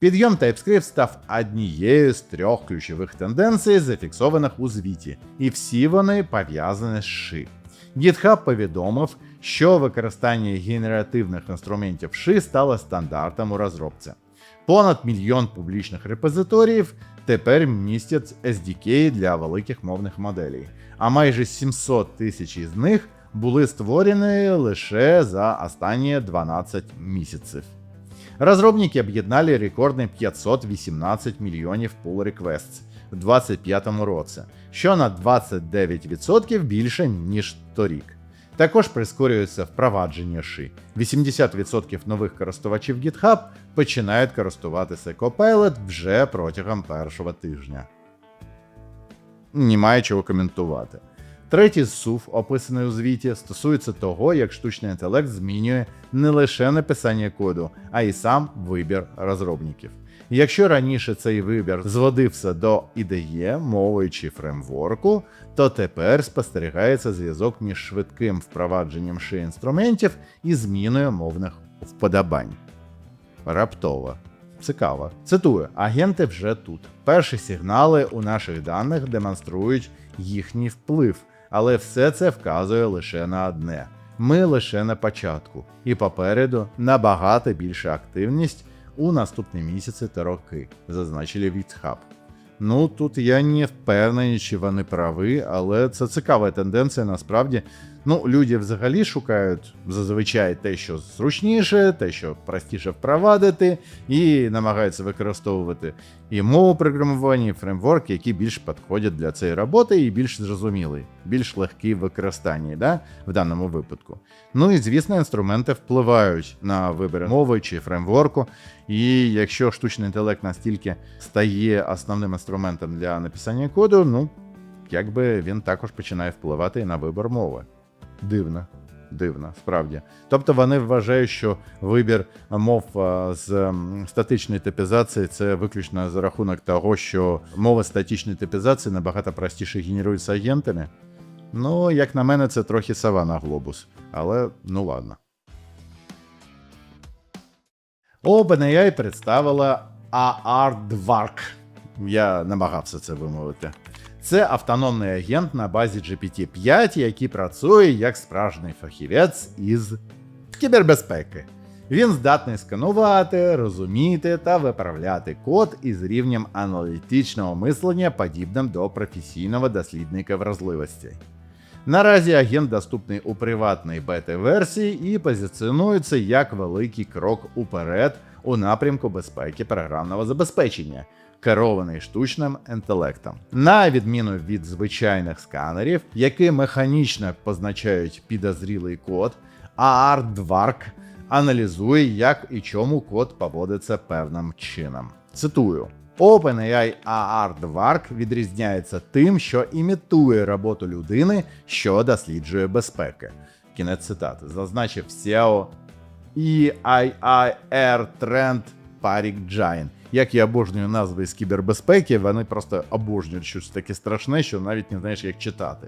Підйом TypeScript став однією з трьох ключових тенденцій, зафіксованих у звіті, і всі вони пов'язані з ши. GitHub повідомив, що використання генеративних інструментів ши стало стандартом у розробці. Понад мільйон публічних репозиторіїв тепер містять SDK для великих мовних моделей, а майже 700 тисяч із них були створені лише за останні 12 місяців. Розробники об'єднали рекордні 518 мільйонів pull requests в 2025 році, що на 29% більше, ніж торік. Також прискорюється впровадження ши. 80% нових користувачів GitHub починають користуватися Copilot вже протягом першого тижня. Немає чого коментувати. Третій сув, описаний у звіті, стосується того, як штучний інтелект змінює не лише написання коду, а й сам вибір розробників. Якщо раніше цей вибір зводився до ідеє, мови чи фреймворку, то тепер спостерігається зв'язок між швидким впровадженням ши інструментів і зміною мовних вподобань. Раптово. Цікаво. Цитую: агенти вже тут. Перші сигнали у наших даних демонструють їхній вплив, але все це вказує лише на одне: ми лише на початку, і попереду набагато більша активність у наступні місяці та роки, зазначили Вітхаб. Ну тут я не впевнений, чи вони прави, але це цікава тенденція насправді. Ну, люди взагалі шукають зазвичай те, що зручніше, те, що простіше впровадити, і намагаються використовувати і мову програмування, і фреймворки, які більш підходять для цієї роботи і більш зрозумілі, більш легкі в використанні, да, в даному випадку. Ну і звісно, інструменти впливають на вибір мови чи фреймворку. І якщо штучний інтелект настільки стає основним інструментом для написання коду, ну якби він також починає впливати на вибір мови. Дивно. Дивно, справді. Тобто вони вважають, що вибір мов з статичної типізації це виключно за рахунок того, що мови статичної типізації набагато простіше генеруються агентами. Ну, як на мене, це трохи сова на глобус. Але ну ладно. OpenAI представила AR-Dvark. Я намагався це вимовити. Це автономний агент на базі GPT-5, який працює як справжній фахівець із кібербезпеки. Він здатний сканувати, розуміти та виправляти код із рівнем аналітичного мислення, подібним до професійного дослідника вразливостей. Наразі агент доступний у приватній бета-версії і позиціонується як великий крок уперед у напрямку безпеки програмного забезпечення, керований штучним інтелектом. На відміну від звичайних сканерів, які механічно позначають підозрілий код, AR-Dvark аналізує, як і чому код поводиться певним чином. Цитую. OpenAI AR-Dvark відрізняється тим, що імітує роботу людини, що досліджує безпеки. Кінець цитати. Зазначив SEO EIIR Trend Парік Джайн. Як я обожнюю назви з кібербезпеки, вони просто обожнюють щось таке страшне, що навіть не знаєш, як читати.